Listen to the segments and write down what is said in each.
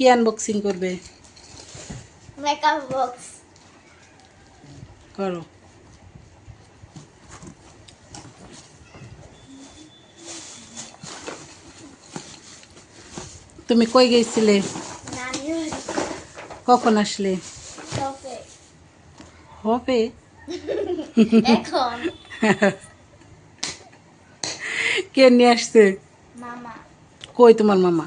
কি আনবক্সিং করবে? Makeup box করো। তুমি কই গেছিলে? কখন আসলে? হবে কে নিয়ে আসছে? মামা। কই তোমার মামা?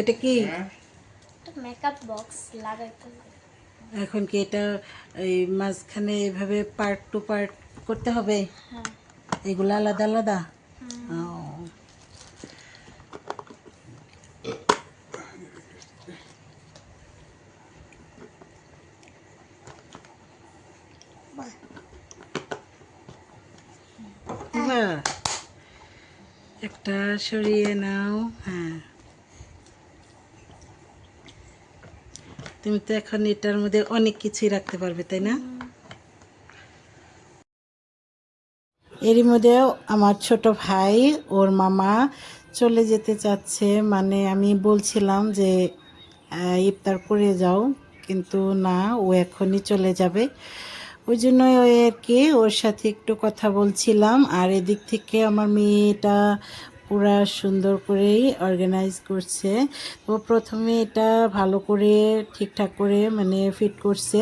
এটা কি? মেকআপ বক্স লাগাইতে এখন কি এটা এই মাঝখানে এভাবে পার্ট টু পার্ট করতে হবে? হ্যাঁ। এগুলো আলাদা আলাদা? ও। একটা সরিয়ে নাও হ্যাঁ। তুমি তো এখন এটার মধ্যে অনেক কিছুই রাখতে পারবে, তাই না? এরই মধ্যে আমার ছোট ভাই, ওর মামা চলে যেতে চাচ্ছে। মানে আমি বলছিলাম যে ইফতার করে যাও, কিন্তু না, ও এখনই চলে যাবে। ওই জন্যই ওই আর কি ওর সাথে একটু কথা বলছিলাম আর এদিক থেকে আমার মেয়েটা পুরা সুন্দর করেই অর্গানাইজ করছে। তো প্রথমে এটা ভালো করে ঠিকঠাক করে মানে ফিট করছে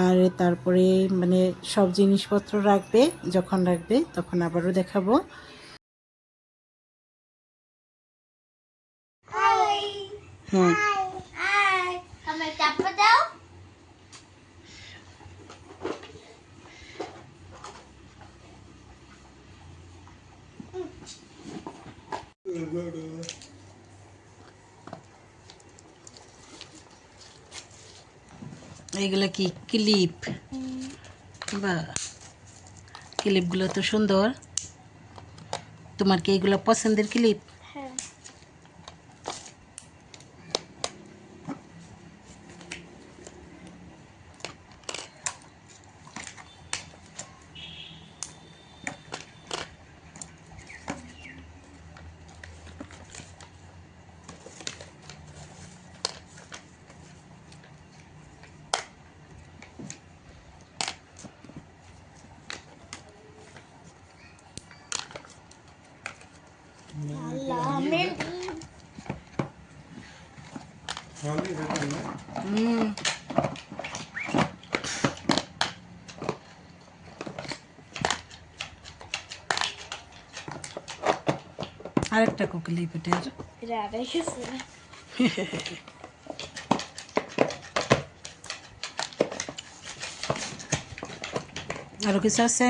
আর তারপরে মানে সব জিনিসপত্র রাখবে যখন রাখবে তখন আবারও দেখাবো। হ্যাঁ। এইগুলো কি? ক্লিপ। বা ক্লিপগুলো তো সুন্দর। তোমার কি এগুলো পছন্দের ক্লিপ? আরেকটা কুকলি পেটের এটা রেখেছে আরো কিছু আছে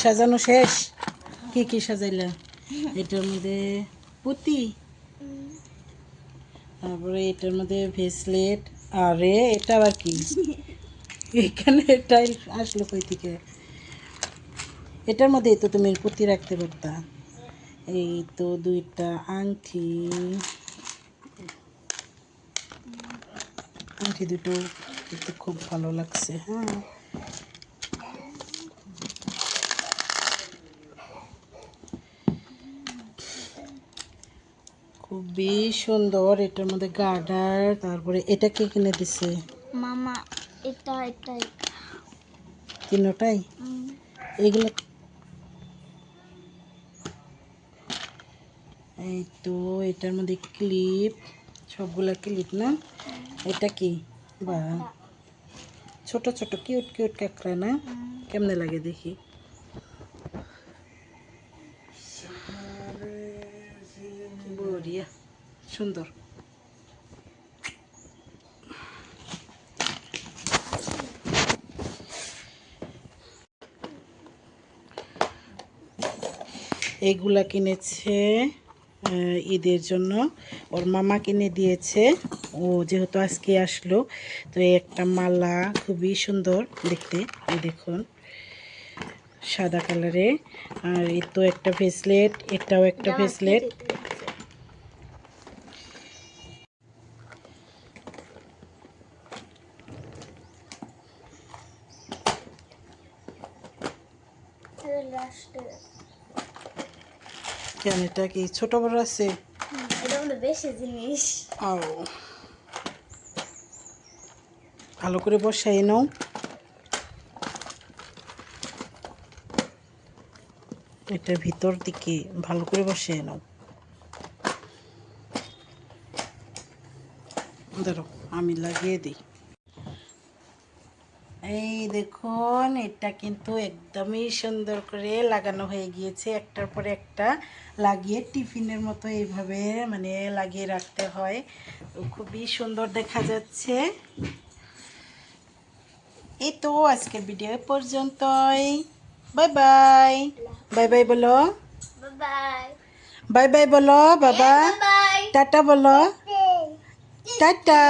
সাজানো শেষ? কি কি সাজাইলা? এটার মধ্যে পুঁতি, তারপরে এটার মধ্যে ভেসলেট আরে এটা আবার কি? এখানে টাইল আসলো কই থেকে? এটার মধ্যেই তো তুমি পুঁতি রাখতে পারতা। এই তো দুইটা আংটি আংটি দুটো খুব ভালো লাগছে হ্যাঁ। খুবই সুন্দর এটার মধ্যে গার্ডার তারপরে এটা কে কিনে দিছে। মামা এটা এটা। তিনোটাই? এগুলো এই তো এটার মধ্যে ক্লিপ সবগুলা ক্লিপ না? এটা কি? বা ছোট ছোট কিউট কিউট কাঁকড়া না? কেমনে লাগে দেখি? সুন্দর। এগুলা কিনেছে ঈদের জন্য। ওর মামা কিনে দিয়েছে। ও যেহেতু আজকে আসলো তো এই একটা মালা খুবই সুন্দর দেখতে। দেখুন সাদা কালারে। আর এই তো একটা ভেসলেট এটাও একটা ভেসলেট কেন এটা কি ছোট বড় আছে? এটা হলো বেশি জিনিস। ও। ভালো করে বসাই নাও। এটার ভিতর দিকে ভালো করে বসিয়ে নাও। ধরো আমি লাগিয়ে দিই। এই দেখুন এটা কিন্তু একদমই সুন্দর করে লাগানো হয়ে গিয়েছে। একটার পরে একটা লাগিয়ে টিফিনের মতো এইভাবে মানে লাগিয়ে রাখতে হয়। তো খুবই সুন্দর দেখা যাচ্ছে। এই তো আজকের ভিডিও পর্যন্তই। Bye bye. বাই বাই বলো। বাই বাই বাই বলো বাবা। টাটা বলো। টাটা।